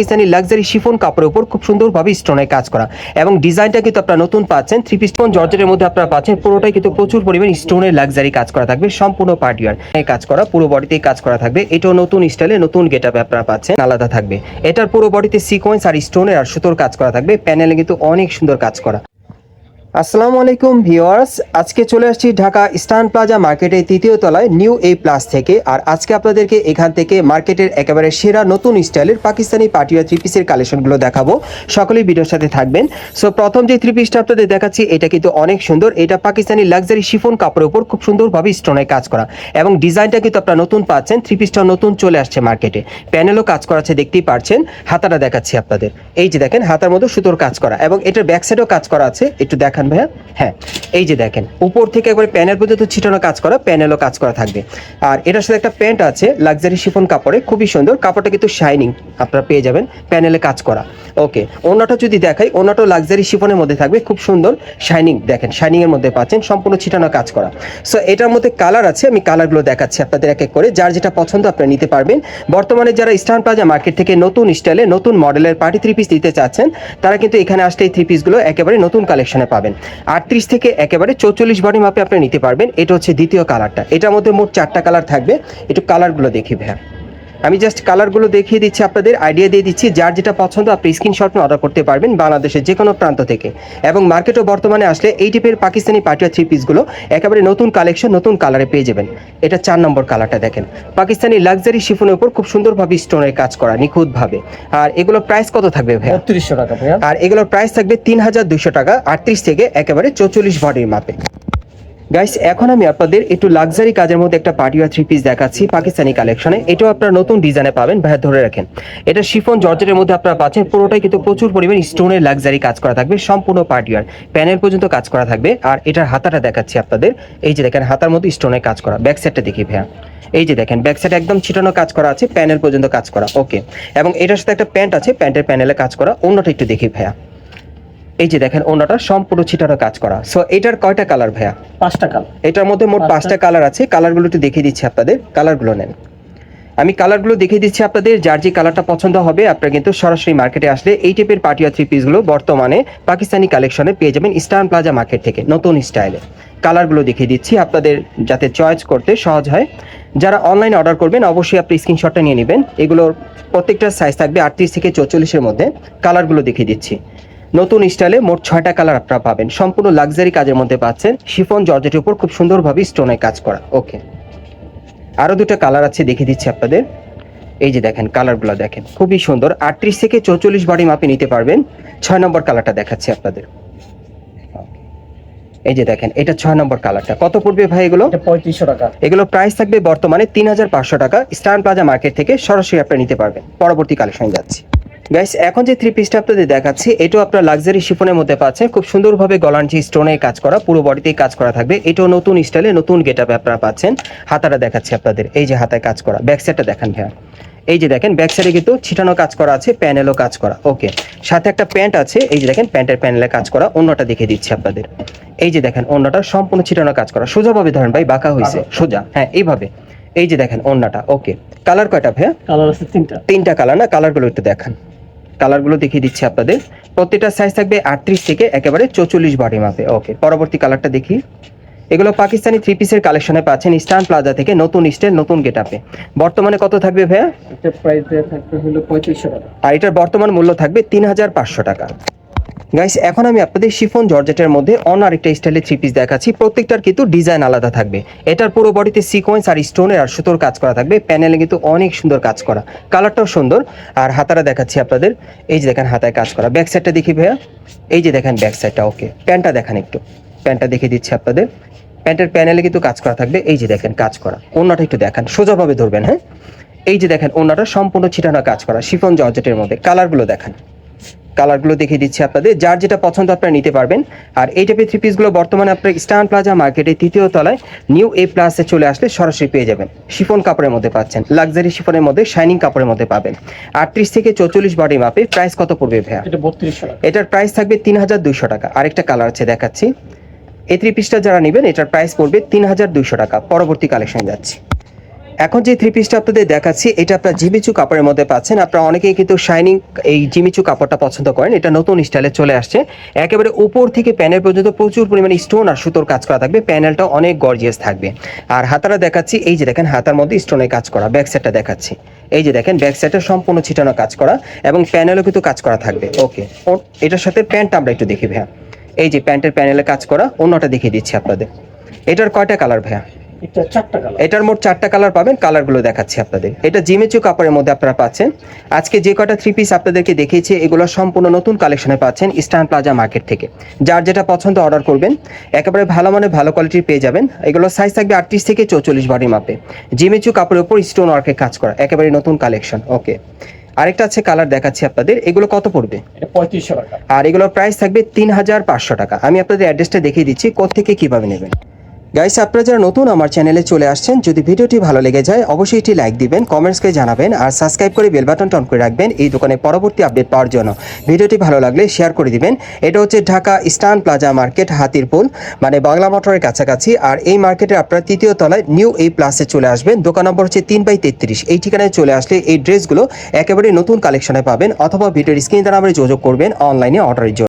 Pakistani luxury chiffon কাপড়ের উপর খুব সুন্দরভাবে স্টোনের কাজ করা। এবং ডিজাইনটা কিন্তু আপনারা নতুন পাচ্ছেন। থ্রি পিস জর্জেটের মধ্যে আপনারা পাচ্ছেন। পুরোটাই কিন্তু প্রচুর পরিমাণ স্টোনের লাক্সারি কাজ করা থাকবে। সম্পূর্ণ পার্টিয়ার কাজ করা, পুরো বডিতেই কাজ করা থাকবে। এটাও নতুন স্টাইলে নতুন গেট আপনারা পাচ্ছেন। আলাদা থাকবে। এটার পুরো বডিতে সিকোয়েন্স আর স্টোনের আর সুতোর কাজ করা থাকবে। প্যানেলে কিন্তু অনেক সুন্দর কাজ করা। আসসালামু আলাইকুম ভিউয়ার্স, আজকে চলে আসছি ঢাকা স্টান প্লাজা মার্কেটের তৃতীয় তলায় নিউ এ প্লাস থেকে। আর আজকে আপনাদেরকে এখান থেকে মার্কেটের একেবারে সেরা নতুন স্টাইলের পাকিস্তানি পাটিয়া থ্রি পিসের কালেকশনগুলো দেখাবো। সকলেই ভিডিওর সাথে থাকবেন। সো প্রথম যে থ্রি পিসটা আপনাদের দেখাচ্ছি, এটা কিন্তু অনেক সুন্দর। এটা পাকিস্তানি লাক্সারি শিফন কাপড়ের উপর খুব সুন্দরভাবে স্টোনের কাজ করা। এবং ডিজাইনটা কিন্তু আপনারা নতুন পাচ্ছেন থ্রি পিসটা নতুন চলে আসছে মার্কেটে। প্যানেলও কাজ করা আছে, দেখতেই পারছেন। হাতাটা দেখাচ্ছি আপনাদের। এই যে দেখেন, হাতার মধ্যে সুতোর কাজ করা। এবং এটার ব্যাক সাইডেও কাজ করা আছে, একটু দেখান ভাইয়া। হ্যাঁ এই যে দেখেন, উপর থেকে একবার প্যানেল পর্যন্ত ছিটানো কাজ করা, প্যানেলও কাজ করা থাকবে। আর এটার সাথে একটা প্যান্ট আছে, লাক্সারি শিফন কাপড়ে, খুবই সুন্দর, কাপড়টা কিন্তু শাইনিং আপনারা পেয়ে যাবেন প্যানেলে কাজ করা। ওকে ওনাটা যদি দেখাই ওনাটাও লাক্সারি শিফনের মধ্যে থাকবে, খুব সুন্দর শাইনিং দেখেন শাইনিং এর মধ্যে পাচ্ছেন, সম্পূর্ণ ছিটানো কাজ করা। সো এটার মধ্যে কালার আছে, আমি কালারগুলো দেখাচ্ছি আপনাদের এক এক করে, যার যেটা পছন্দ আপনারা নিতে পারবেন। বর্তমানে যারা স্টান প্লাজা মার্কেট থেকে নতুন স্টাইলে নতুন মডেলের পার্টি থ্রি পিস দিতে চাচ্ছেন, তারা কিন্তু এখানে আসলে এই থ্রি পিসগুলো একেবারে নতুন কালেকশনে পাবেন। আটত্রিশ থেকে একেবারে চৌচল্লিশ বডি মাপে আপনি নিতে পারবেন। এটা হচ্ছে দ্বিতীয় কালারটা এটার মধ্যে মোট চারটা কালার থাকবে। একটু কালারগুলো দেখি ভাইয়া। আমি জাস্ট কালারগুলো দেখিয়ে দিচ্ছি আপনাদের আইডিয়া দিয়ে দিচ্ছি যার যেটা পছন্দ আপনি স্ক্রিনশট নিয়ে অর্ডার করতে পারবেন বাংলাদেশের যে কোনো প্রান্ত থেকে। এবং মার্কেটও বর্তমানে আসলে এই টাইপের পাকিস্তানি পাটিয়া থ্রি পিসগুলো একেবারে নতুন কালেকশন নতুন কালারে পেয়ে যাবেন। এটা চার নম্বর কালারটা দেখেন। পাকিস্তানি লাক্সারি শিফনের উপর খুব সুন্দরভাবে স্টোনের কাজ করা নিখুঁতভাবে। আর এগুলোর প্রাইস কত থাকবে ভাইয়া? বত্রিশশো টাকা আর এগুলোর প্রাইস থাকবে তিন হাজার দুইশো টাকা আটত্রিশ থেকে একেবারে চৌচল্লিশ বডির মাপে। গাইস এখন আমি আপনাদের একটু লাক্সারি কাজের মধ্যে একটা পার্টিওয়া থ্রি পিস দেখাচ্ছি, পাকিস্তানি কালেকশনে এটাও আপনারা নতুন ডিজাইনে পাবেন, ভাইয়া, ধরে রাখেন। এটা শিফন জর্জেটের মধ্যে আপনারা পাচ্ছেন, পুরোটাই কিন্তু প্রচুর পরিমাণ স্টোনের লাক্সারি কাজ করা থাকবে, সম্পূর্ণ পার্টিওয়ার প্যানেল পর্যন্ত কাজ করা থাকবে, আর এটার হাতাটা দেখাচ্ছি আপনাদের। এই যে দেখেন, হাতার মধ্যে স্টোনের কাজ করা ব্যাক সাইডটা দেখি, ভাইয়া। এই যে দেখেন ব্যাক সাইড একদম ছিটানো কাজ করা আছে প্যানেল পর্যন্ত কাজ করা ওকে এবং এটার সাথে একটা প্যান্ট আছে প্যান্টের প্যানেলে কাজ করা, অন্যটা একটু দেখি, ভাইয়া। এই যে দেখেন অন্যটা সম্পূর্ণ ছিটানো কাজ করা। সো এটার কয়টা কালার ভাইয়া? পাঁচ টাকা এটার মধ্যে মোট পাঁচটা। পাঁচটা কালার আছে। কালারগুলো একটু দেখিয়ে দিচ্ছি আপনাদের। কালারগুলো নেন। আমি কালারগুলো দেখিয়ে দিচ্ছি আপনাদের। যার যে কালারটা পছন্দ হবে আপনারা কিন্তু সরাসরি মার্কেটে আসলে এই টাইপের পার্টিয়া থ্রি পিসগুলো বর্তমানে পাকিস্তানি কালেকশনে পেয়ে যাবেন ইস্টার্ন প্লাজা মার্কেট থেকে নতুন স্টাইলে কালারগুলো দেখিয়ে দিচ্ছি আপনাদের যাতে চয়েস করতে সহজ হয়। যারা অনলাইনে অর্ডার করবেন অবশ্যই আপনি স্ক্রিনশটটা নিয়ে নেবেন। এগুলোর প্রত্যেকটা সাইজ থাকবে আটত্রিশ থেকে চৌচল্লিশের মধ্যে। কালারগুলো দেখিয়ে দিচ্ছি। নতুন স্টাইলে মোট ছয়টা কালার আপনারা পাবেন। সম্পূর্ণ লাক্সারি কাজের মধ্যে পাচ্ছেন শিফন জর্জেটের উপর খুব সুন্দরভাবে স্টোনে কাজ করা। ওকে। আরও দুটো কালার আছে দেখিয়ে দিচ্ছি আপনাদের। এই যে দেখেন কালারগুলো দেখেন। খুবই সুন্দর। আটত্রিশ থেকে চৌচল্লিশ বাড়ি মাপে নিতে পারবেন। ছয় নম্বর কালারটা দেখাচ্ছি আপনাদের। এই যে দেখেন এটা ছয় নম্বর কালারটা। কত পড়বে ভাই এগুলো? পঁয়ত্রিশশো টাকা। এগুলো প্রাইস থাকবে বর্তমানে তিন হাজার পাঁচশো টাকা। স্টার্ন প্লাজা মার্কেট থেকে সরাসরি আপনারা নিতে পারবেন। পরবর্তী কালেকশন যাচ্ছি। গাইস এখন যে থ্রি পিসটা আপনাদের দেখাচ্ছি এটাও আপনার লাক্সারি শিফনের মধ্যে পাচ্ছেন। খুব সুন্দরভাবে গলাঞ্চি স্টোনে কাজ করা পুরো বডিতেই কাজ করা থাকবে। এটাও নতুন স্টাইলে নতুন গেট আপে আপনারা পাচ্ছেন। হাতাটা দেখাচ্ছি আপনাদের এই যে হাতায় কাজ করা। ব্যাক সাইডটা দেখান ভাইয়া। এই যে দেখেন ব্যাক সাইডে কিন্তু ছিটানো কাজ করা আছে প্যানেলও কাজ করা। ওকে সাথে একটা প্যান্ট আছে এই যে দেখেন প্যান্টের প্যানেলে কাজ করা। অন্যটা দেখে দিচ্ছি আপনাদের। এই যে দেখেন অন্যটা সম্পূর্ণ ছিটানো কাজ করা। সোজাভাবে ধরেন ভাই বাঁকা হয়েছে সোজা হ্যাঁ এইভাবে। এই যে দেখেন অন্যটা। ওকে কালার কয়টা ভাইয়া? কালার আছে তিনটা। তিনটা কালার না? কালারগুলো একটু দেখান। কালারগুলো দেখিয়ে দিচ্ছি আপনাদের। প্রত্যেকটা সাইজ থাকবে আটত্রিশ থেকে একেবারে চৌচল্লিশ বডি মাপে ওকে পরবর্তী কালারটা দেখি। এগুলো পাকিস্তানি থ্রি পিসের কালেকশনে পাচ্ছেন ইস্টার্ন প্লাজা থেকে নতুন স্টাইল নতুন গেট আপে বর্তমানে কত থাকবে ভাইয়া? আর এটার বর্তমান মূল্য থাকবে তিন হাজার পাঁচশো টাকা। গাইস এখন আমি আপনাদের শিফন জর্জেটের মধ্যে অন্য আরেকটা স্টাইলের থ্রি পিস দেখাচ্ছি। প্রত্যেকটার কিন্তু ডিজাইন আলাদা থাকবে। এটার পুরো বডিতে সিকোয়েন্স আর স্টোনের আর সুতোর কাজ করা থাকবে। প্যানেলে কিন্তু অনেক সুন্দর কাজ করা। কালারটাও সুন্দর। আর হাতারা দেখাচ্ছি আপনাদের। এই যে দেখেন হাতায় কাজ করা। ব্যাক সাইডটা দেখি ভাইয়া। এই যে দেখেন ব্যাক সাইডটা ওকে প্যান্টটা দেখান একটু। প্যান্টটা দেখিয়ে দিচ্ছি আপনাদের। প্যান্টের প্যানেলে কিন্তু কাজ করা থাকবে। এই যে দেখেন কাজ করা। অন্যটা একটু দেখান। সোজাভাবে ধরবেন হ্যাঁ? এই যে দেখেন অন্যটা সম্পূর্ণ ছিটানো কাজ করা। শিফন জর্জেটের মধ্যে। কালারগুলো দেখান। কালারগুলো দেখিয়ে দিচ্ছি আপনাদের। যার যেটা পছন্দ আপনারা নিতে পারবেন। আর এই টাইপের থ্রি পিসগুলো বর্তমানে আপনার স্টান প্লাজা মার্কেটে তৃতীয় তলায় নিউ এ প্লাসে চলে আসলে সরাসরি পেয়ে যাবেন। শিফন কাপড়ের মধ্যে পাচ্ছেন লাক্সারি শিফনের মধ্যে শাইনিং কাপড়ের মধ্যে পাবেন। আটত্রিশ থেকে চৌচল্লিশ বডি মাপে প্রাইস কত পড়বে ভাইয়া? এটার প্রাইস থাকবে তিন হাজার দুইশো টাকা। আরেকটা কালার আছে দেখাচ্ছি। এই থ্রি পিসটা যারা নেবেন এটার প্রাইস পড়বে তিন হাজার দুইশো টাকা। পরবর্তী কালেকশন যাচ্ছি। এখন যে থ্রি পিসটা আপনাদের দেখাচ্ছি, এটা আপনার জিমিচু কাপড়ের মধ্যে পাচ্ছেন। আপনারা অনেকেই কিন্তু শাইনিং এই জিমিচু কাপড়টা পছন্দ করেন। এটা নতুন স্টাইলে চলে আসছে। একেবারে উপর থেকে প্যানেল পর্যন্ত প্রচুর পরিমাণে স্টোন আর সুতোর কাজ করা থাকবে। প্যানেলটা অনেক গর্জিয়াস থাকবে। আর হাতারা দেখাচ্ছি, এই যে দেখেন, হাতার মধ্যে স্টোনের কাজ করা ব্যাক সাইডটা দেখাচ্ছি। এই যে দেখেন ব্যাক সাইডটা সম্পূর্ণ ছিটানো কাজ করা এবং প্যানেলও কিন্তু কাজ করা থাকবে। ওকে এটার সাথে প্যান্টটা আমরা একটু দেখি ভাইয়া। এই যে প্যান্টের প্যানেলে কাজ করা, অন্যটা দেখিয়ে দিচ্ছি আপনাদের। এটার কয়টা কালার ভাইয়া? এটা চারটা কালার এটার মোট চারটা কালার পাবেন কালারগুলো দেখাচ্ছি আপনাদের। এটা জিমেচু কাপড়ের মধ্যে আপনারা পাচ্ছেন। আজকে যে কটা থ্রি পিস আপনাদেরকে দেখিয়েছি এগুলো সম্পূর্ণ নতুন কালেকশনে পাচ্ছেন ইস্টার্ন প্লাজা মার্কেট থেকে। যার যেটা পছন্দ অর্ডার করবেন একেবারে ভালো মানে ভালো কোয়ালিটির পেয়ে যাবেন। এগুলো সাইজ থাকবে আটত্রিশ থেকে চৌচল্লিশ বডির মাপে জিমেচু কাপড়ের উপর স্টোন ওয়ার্কের কাজ করা একেবারে নতুন কালেকশন ওকে আরেকটা আছে কালার দেখাচ্ছি আপনাদের এগুলো কত পড়বে? পঁয়ত্রিশশো টাকা। আর এগুলোর প্রাইস থাকবে তিন হাজার পাঁচশো টাকা। আমি আপনাদের অ্যাড্রেসটা দেখিয়ে দিচ্ছি কোথেকে কীভাবে নেবেন। গাইস আপনারা যারা নতুন আমার চ্যানেলে চলে আসছেন, যদি ভিডিওটি ভালো লেগে যায়, অবশ্যই এটি লাইক দিবেন কমেন্টস করে জানাবেন, আর সাবস্ক্রাইব করে বেল বাটনটা অন করে রাখবেন এই দোকানে পরবর্তী আপডেট পাওয়ার জন্য। ভিডিওটি ভালো লাগলে শেয়ার করে দিবেন। এটা হচ্ছে Dhaka eastern plaza market Hatirpool মানে বাংলা মোটরের কাছাকাছি। আর এই মার্কেটে আপনারা তৃতীয় তলায় নিউ এই প্লাসে চলে আসবেন। দোকান নম্বর হচ্ছে তিন বাই তেত্রিশ। এই ঠিকানায় চলে আসলে এই ড্রেসগুলো একেবারে নতুন কালেকশনে পাবেন, অথবা ভিডিওর স্ক্রিন দ্বারা আমরা যোগাযোগ করবেন অনলাইনে অর্ডারের জন্য।